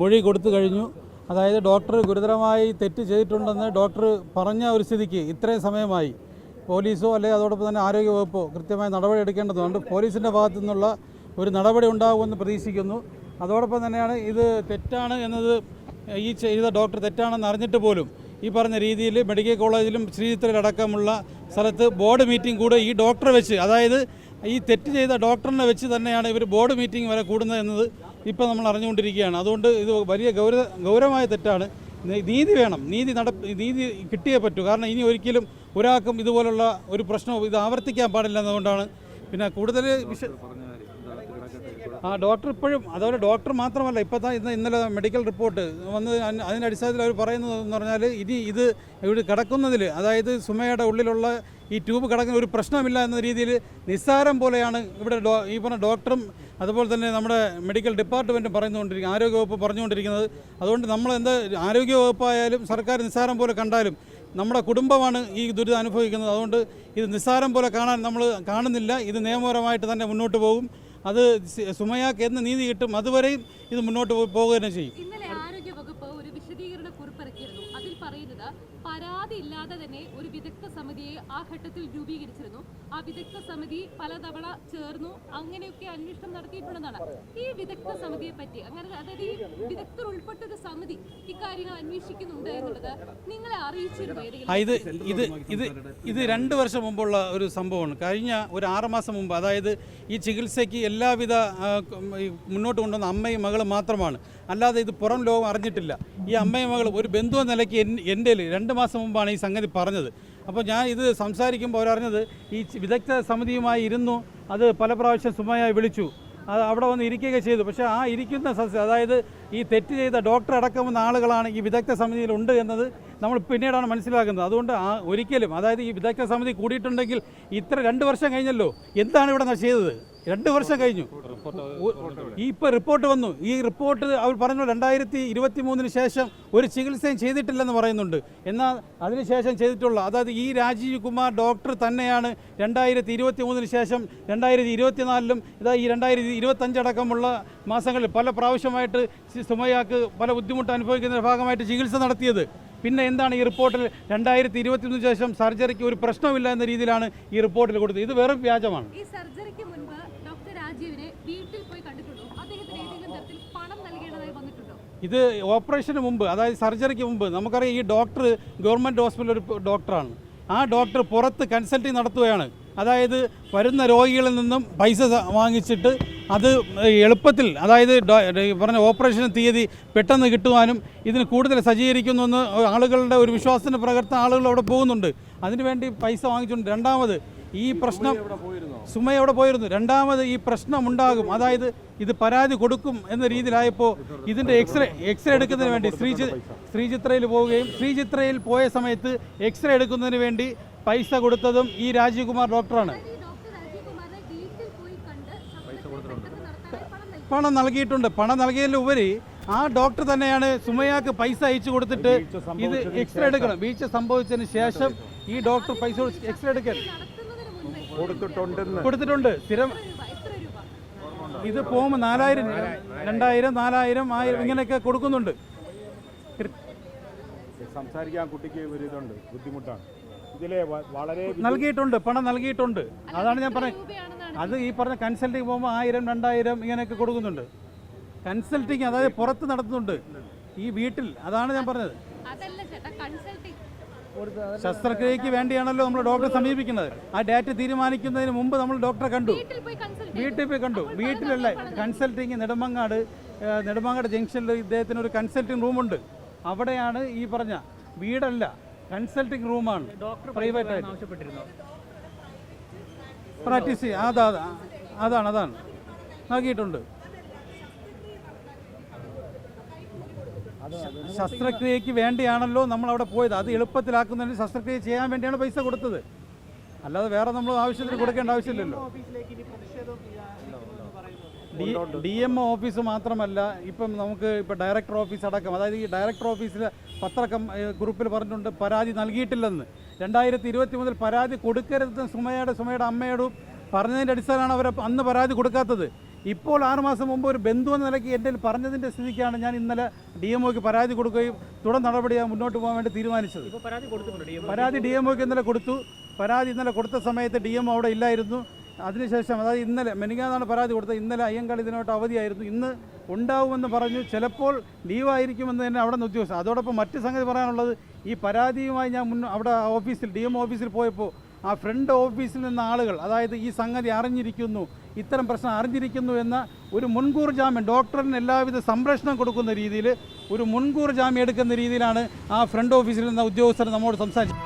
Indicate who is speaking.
Speaker 1: മൊഴി കൊടുത്തു കഴിഞ്ഞു. അതായത് ഡോക്ടർ ഗുരുതരമായി തെറ്റ് ചെയ്തിട്ടുണ്ടെന്ന് ഡോക്ടർ പറഞ്ഞ ഒരു സ്ഥിതിക്ക് ഇത്രയും സമയമായി പോലീസോ അല്ലെങ്കിൽ അതോടൊപ്പം തന്നെ ആരോഗ്യവകുപ്പോ കൃത്യമായ നടപടി എടുക്കേണ്ടതുണ്ട്. പോലീസിന്റെ ഭാഗത്തു നിന്നുള്ള ഒരു നടപടി ഉണ്ടാകുമെന്ന് പ്രതീക്ഷിക്കുന്നു. അതോടൊപ്പം തന്നെയാണ് ഇത് തെറ്റാണ് എന്നത് ഈ ചെയ്ത ഡോക്ടർ തെറ്റാണെന്ന് അറിഞ്ഞിട്ട് പോലും ഈ പറഞ്ഞ രീതിയിൽ മെഡിക്കൽ കോളേജിലും ശ്രീചിത്രയിലടക്കമുള്ള സ്ഥലത്ത് ബോർഡ് മീറ്റിംഗ് കൂടെ ഈ ഡോക്ടറെ വെച്ച് അതായത് ഈ തെറ്റ് ചെയ്ത ഡോക്ടറിനെ വെച്ച് തന്നെയാണ് ഇവർ ബോർഡ് മീറ്റിംഗ് വരെ കൂടുന്നത് എന്നത് ഇപ്പോൾ നമ്മൾ അറിഞ്ഞുകൊണ്ടിരിക്കുകയാണ്. അതുകൊണ്ട് ഇത് വലിയ ഗൗരവ ഗൗരവമായ തെറ്റാണ്. നീതി വേണം. നീതി നട നീതി കിട്ടിയേ പറ്റൂ. കാരണം ഇനി ഒരിക്കലും ഒരാൾക്കും ഇതുപോലുള്ള ഒരു പ്രശ്നവും ഇത് ആവർത്തിക്കാൻ പാടില്ല എന്നതുകൊണ്ടാണ്. പിന്നെ കൂടുതൽ വിഷ ആ ഡോക്ടർ ഇപ്പോഴും അതുപോലെ ഡോക്ടർ മാത്രമല്ല ഇപ്പോൾ ഇന്ന് ഇന്നലെ മെഡിക്കൽ റിപ്പോർട്ട് വന്ന് അതിന്റെ അടിസ്ഥാനത്തിൽ അവർ പറയുന്നത് എന്ന് പറഞ്ഞാൽ ഇനി ഇത് ഇവിടെ കിടക്കുന്നതിൽ അതായത് സുമയുടെ ഉള്ളിലുള്ള ഈ ട്യൂബ് കിടക്കുന്ന ഒരു പ്രശ്നമില്ല എന്ന രീതിയിൽ നിസ്സാരം പോലെയാണ് ഇവിടെ ഈ പറഞ്ഞ ഡോക്ടറും അതുപോലെ തന്നെ നമ്മുടെ മെഡിക്കൽ ഡിപ്പാർട്ട്മെന്റും പറഞ്ഞുകൊണ്ടിരിക്കുന്നത് ആരോഗ്യവകുപ്പ് പറഞ്ഞുകൊണ്ടിരിക്കുന്നത്. അതുകൊണ്ട് നമ്മൾ എന്താ ആരോഗ്യവകുപ്പായാലും സർക്കാർ നിസ്സാരം പോലെ കണ്ടാലും നമ്മുടെ കുടുംബമാണ് ഈ ദുരിതം അനുഭവിക്കുന്നത്. അതുകൊണ്ട് ഇത് നിസ്സാരം പോലെ കാണാൻ നമ്മൾ കാണുന്നില്ല. ഇത് നിയമപരമായിട്ട് തന്നെ മുന്നോട്ട് പോകും. അത് സുമയാക്ക് എന്ന് നീതി കിട്ടും അതുവരെയും ഇത് മുന്നോട്ട് പോകുക തന്നെ ചെയ്യും.
Speaker 2: ഇന്നലെ ആരോഗ്യ വകുപ്പ് ഒരു വിശദീകരണ കുറിപ്പ് ഇറക്കിയിരുന്നു. അതിൽ പറയുന്നത് പരാതി ഇല്ലാതെ തന്നെ ഒരു വിദഗ്ധ സമിതിയെ ആ ഘട്ടത്തിൽ രൂപീകരിച്ചിരുന്നു. ആ വിദഗ്ധ സമിതി പലതവണ ചേർന്നു. അങ്ങനെയൊക്കെ അന്വേഷണം നടത്തിയിട്ടുണ്ടെന്നാണ്. ഈ വിദഗ്ധ സമിതിയെ പറ്റി അങ്ങനെ അതായത് ഈ വിദഗ്ധർ ഉൾപ്പെട്ട ഒരു സമിതി ഇക്കാര്യങ്ങൾ അന്വേഷിക്കുന്നുണ്ട് എന്നുള്ളത് നിങ്ങളെ അറിയിച്ചിരുന്നു
Speaker 1: ഇത് ഇത് ഇത് ഇത് രണ്ട് വർഷം മുമ്പുള്ള ഒരു സംഭവമാണ്. കഴിഞ്ഞ ഒരു ആറുമാസം മുമ്പ് അതായത് ഈ ചികിത്സയ്ക്ക് എല്ലാവിധ മുന്നോട്ട് കൊണ്ടുവന്ന അമ്മയും മകളും മാത്രമാണ്. അല്ലാതെ ഇത് പുറം ലോകം അറിഞ്ഞിട്ടില്ല. ഈ അമ്മയും മകളും ഒരു ബന്ധു നിലയ്ക്ക് എന്റെ രണ്ട് മാസം മുമ്പാണ് ഈ സംഗതി പറഞ്ഞത്. അപ്പോൾ ഞാൻ ഇത് സംസാരിക്കുമ്പോൾ അവരറിഞ്ഞത് ഈ വിദഗ്ധ സമിതിയുമായി ഇരുന്നു അത് പല പ്രാവശ്യം സുമയായി വിളിച്ചു. അത് അവിടെ വന്ന് ഇരിക്കുകയൊക്കെ ചെയ്തു. പക്ഷേ ആ ഇരിക്കുന്ന സസ്യ അതായത് ഈ തെറ്റ് ചെയ്ത ഡോക്ടർ അടക്കമുള്ള ആളുകളാണ് ഈ വിദഗ്ധ സമിതിയിലുണ്ട് എന്നത് നമ്മൾ പിന്നീടാണ് മനസ്സിലാക്കുന്നത്. അതുകൊണ്ട് ആ ഒരിക്കലും അതായത് ഈ വിദഗ്ധ സമിതി കൂടിയിട്ടുണ്ടെങ്കിൽ ഇത്ര രണ്ട് വർഷം കഴിഞ്ഞല്ലോ. എന്താണ് ഇവിടെ ചെയ്തത്? രണ്ട് വർഷം കഴിഞ്ഞു. ഈ ഇപ്പോൾ റിപ്പോർട്ട് വന്നു. ഈ റിപ്പോർട്ട് അവർ പറഞ്ഞു രണ്ടായിരത്തി ഇരുപത്തി മൂന്നിന് ശേഷം ഒരു ചികിത്സയും ചെയ്തിട്ടില്ലെന്ന് പറയുന്നുണ്ട്. എന്നാൽ അതിനുശേഷം ചെയ്തിട്ടുള്ള അതായത് ഈ രാജീവ് കുമാർ ഡോക്ടർ തന്നെയാണ് രണ്ടായിരത്തി ഇരുപത്തി മൂന്നിന് ശേഷം രണ്ടായിരത്തി ഇരുപത്തിനാലിലും ഇതാ ഈ രണ്ടായിരത്തി ഇരുപത്തഞ്ചടക്കമുള്ള മാസങ്ങളിൽ പല പ്രാവശ്യമായിട്ട് സുമയാക്ക് പല ബുദ്ധിമുട്ട് അനുഭവിക്കുന്ന ഭാഗമായിട്ട് ചികിത്സ നടത്തിയത്. പിന്നെ എന്താണ് ഈ റിപ്പോർട്ടിൽ രണ്ടായിരത്തി ഇരുപത്തിമൂന്നിന് ശേഷം സർജറിക്ക് ഒരു പ്രശ്നമില്ല എന്ന രീതിയിലാണ് ഈ റിപ്പോർട്ടിൽ കൊടുത്തത്. ഇത് വെറും വ്യാജമാണ്.
Speaker 2: ഈ സർജറിക്ക് രാജീവിനെ വീട്ടിൽ പോയി കണ്ടിട്ടുണ്ടോ? അദ്ദേഹത്തിന് ഏതെങ്കിലും തരത്തിൽ പണം നൽകേണ്ടതായി വന്നിട്ടുണ്ടോ?
Speaker 1: ഇത് ഓപ്പറേഷന് മുമ്പ് അതായത് സർജറിക്ക് മുമ്പ് നമുക്കറിയാം ഈ ഡോക്ടർ ഗവൺമെന്റ് ഹോസ്പിറ്റൽ ഒരു ഡോക്ടറാണ്. ആ ഡോക്ടർ പുറത്ത് കൺസൾട്ടി നടത്തുകയാണ്. അതായത് വരുന്ന രോഗികളിൽ നിന്നും പൈസ വാങ്ങിച്ചിട്ട് അത് എളുപ്പത്തിൽ അതായത് പറഞ്ഞ ഓപ്പറേഷൻ തീയതി പെട്ടെന്ന് കിട്ടുവാനും ഇതിന് കൂടുതൽ സജ്ജീകരിക്കുന്നുവെന്ന് ആളുകളുടെ ഒരു വിശ്വാസത്തിന് പ്രകർത്ത ആളുകൾ അവിടെ പോകുന്നുണ്ട്. അതിനുവേണ്ടി പൈസ വാങ്ങിച്ചുകൊണ്ട് രണ്ടാമത് ഈ പ്രശ്നം സുമ അവിടെ പോയിരുന്നു. രണ്ടാമത് ഈ പ്രശ്നം ഉണ്ടാകും അതായത് ഇത് പരാതി കൊടുക്കും എന്ന രീതിയിലായപ്പോൾ ഇതിന്റെ എക്സ്റേ എക്സ്റേ എടുക്കുന്നതിന് വേണ്ടി ശ്രീചി ശ്രീചിത്രയിൽ പോവുകയും ശ്രീചിത്രയിൽ പോയ സമയത്ത് എക്സ്റേ എടുക്കുന്നതിന് വേണ്ടി പൈസ കൊടുത്തതും ഈ രാജീവ് കുമാർ ഡോക്ടറാണ്.
Speaker 2: പണം
Speaker 1: നൽകിയിട്ടുണ്ട്. പണം നൽകിയതിലുപരി ആ ഡോക്ടർ തന്നെയാണ് സുമയാക്ക് പൈസ അയച്ചു കൊടുത്തിട്ട് ഇത് എക്സ്റേ എടുക്കണം. വീഴ്ച സംഭവിച്ചതിന് ശേഷം ഈ ഡോക്ടർ പൈസ എക്സ്റേ
Speaker 2: മുൻപ്
Speaker 3: കൊടുത്തിട്ടുണ്ടെന്ന്.
Speaker 1: കൊടുത്തിട്ടുണ്ട്. സ്ഥിരം ഇത് പോകുമ്പോൾ നാലായിരം രണ്ടായിരം നാലായിരം ആയിരം ഇങ്ങനെയൊക്കെ കൊടുക്കുന്നുണ്ട്.
Speaker 3: സംസാരിക്കാൻ കുട്ടിക്ക് ഒരു ഇതുണ്ട് ബുദ്ധിമുട്ടാണ്. ഇതിലെ വളരെ
Speaker 1: നൽകിയിട്ടുണ്ട് പണം നൽകിയിട്ടുണ്ട്. അതാണ് ഞാൻ പറഞ്ഞത്. അത് ഈ പറഞ്ഞ കൺസൾട്ടിങ് പോകുമ്പോൾ ആയിരം രണ്ടായിരം ഇങ്ങനെയൊക്കെ കൊടുക്കുന്നുണ്ട്. കൺസൾട്ടിങ് അതായത് പുറത്ത് നടത്തുന്നുണ്ട്. ഈ വീട്ടിൽ അതാണ് ഞാൻ പറഞ്ഞത്. ശസ്ത്രക്രിയയ്ക്ക് വേണ്ടിയാണല്ലോ നമ്മൾ ഡോക്ടറെ സമീപിക്കുന്നത്. ആ ഡേറ്റ് തീരുമാനിക്കുന്നതിന് മുമ്പ് നമ്മൾ ഡോക്ടറെ കണ്ടു.
Speaker 2: വീട്ടിൽ പോയി
Speaker 1: കണ്ടു. വീട്ടിലല്ല കൺസൾട്ടിങ് നെടുമങ്ങാട് നെടുമ്പങ്ങാട് നെടുമങ്ങാട് ജംഗ്ഷനിൽ ഇദ്ദേഹത്തിന് ഒരു കൺസൾട്ടിങ് റൂമുണ്ട് അവിടെയാണ് ഈ പറഞ്ഞ വീടല്ല കൺസൾട്ടിങ് റൂമാണ് പ്രൈവറ്റ് ആയിട്ട്. പ്രാക്ടീസ് അതാ. അതാണ് അതാണ്. നൽകിയിട്ടുണ്ട്. ശസ്ത്രക്രിയയ്ക്ക് വേണ്ടിയാണല്ലോ നമ്മൾ അവിടെ പോയത്. അത് എളുപ്പത്തിലാക്കുന്നതിന് ശസ്ത്രക്രിയ ചെയ്യാൻ വേണ്ടിയാണ് പൈസ കൊടുത്തത്. അല്ലാതെ വേറെ നമ്മൾ ആവശ്യത്തിന് കൊടുക്കേണ്ട ആവശ്യമില്ലല്ലോ. ഡി എം ഒ ഓഫീസ് മാത്രമല്ല ഇപ്പം നമുക്ക് ഇപ്പം ഡയറക്ടർ ഓഫീസ് അടക്കം അതായത് ഈ ഡയറക്ടർ ഓഫീസിൽ പത്ര ഗ്രൂപ്പിൽ പറഞ്ഞിട്ടുണ്ട് പരാതി നൽകിയിട്ടില്ലെന്ന്. രണ്ടായിരത്തി ഇരുപത്തി മുതൽ പരാതി കൊടുക്കരുത് സുമയുടെ സുമയുടെ അമ്മയോടും പറഞ്ഞതിന്റെ അടിസ്ഥാനമാണ് അവർ അന്ന് പരാതി കൊടുക്കാത്തത്. ഇപ്പോൾ ആറ് മാസം മുമ്പ് ഒരു ബന്ധു എന്ന നിലയ്ക്ക് എന്റെ പറഞ്ഞതിന്റെ സ്ഥിതിക്കാണ് ഞാൻ ഇന്നലെ ഡി എം ഒക്ക് പരാതി കൊടുക്കുകയും തുടർ നടപടിയായി മുന്നോട്ട് പോകാൻ വേണ്ടി തീരുമാനിച്ചത്.
Speaker 4: പരാതി ഡി എം
Speaker 1: പരാതി ഡി എം ഒക്ക് ഇന്നലെ കൊടുത്തു. പരാതി ഇന്നലെ കൊടുത്ത സമയത്ത് ഡി എം അവിടെ ഇല്ലായിരുന്നു. അതിനുശേഷം അതായത് ഇന്നലെ മെനിങ്ങാന്നാണ് പരാതി കൊടുത്തത്. ഇന്നലെ അയ്യങ്കാളി ഇതിനോട്ട് അവധിയായിരുന്നു. ഇന്ന് ഉണ്ടാവുമെന്ന് പറഞ്ഞു. ചിലപ്പോൾ ലീവായിരിക്കുമെന്ന് തന്നെ അവിടെ നിന്ന് ഉദ്യോഗസ്ഥ അതോടൊപ്പം മറ്റ് സംഗതി പറയാനുള്ളത് ഈ പരാതിയുമായി ഞാൻ മുൻ അവിടെ ഓഫീസിൽ ഡി എം ഓഫീസിൽ പോയപ്പോൾ ആ ഫ്രണ്ട് ഓഫീസിൽ നിന്ന ആളുകൾ അതായത് ഈ സംഗതി അറിഞ്ഞിരിക്കുന്നു. ഇത്തരം പ്രശ്നം അറിഞ്ഞിരിക്കുന്നു എന്ന ഒരു മുൻകൂർ ജാമ്യം ഡോക്ടറിന് എല്ലാവിധ സംരക്ഷണം കൊടുക്കുന്ന രീതിയിൽ ഒരു മുൻകൂർ ജാമ്യം എടുക്കുന്ന രീതിയിലാണ് ആ ഫ്രണ്ട് ഓഫീസിൽ നിന്ന ഉദ്യോഗസ്ഥർ നമ്മോട് സംസാരിച്ചത്.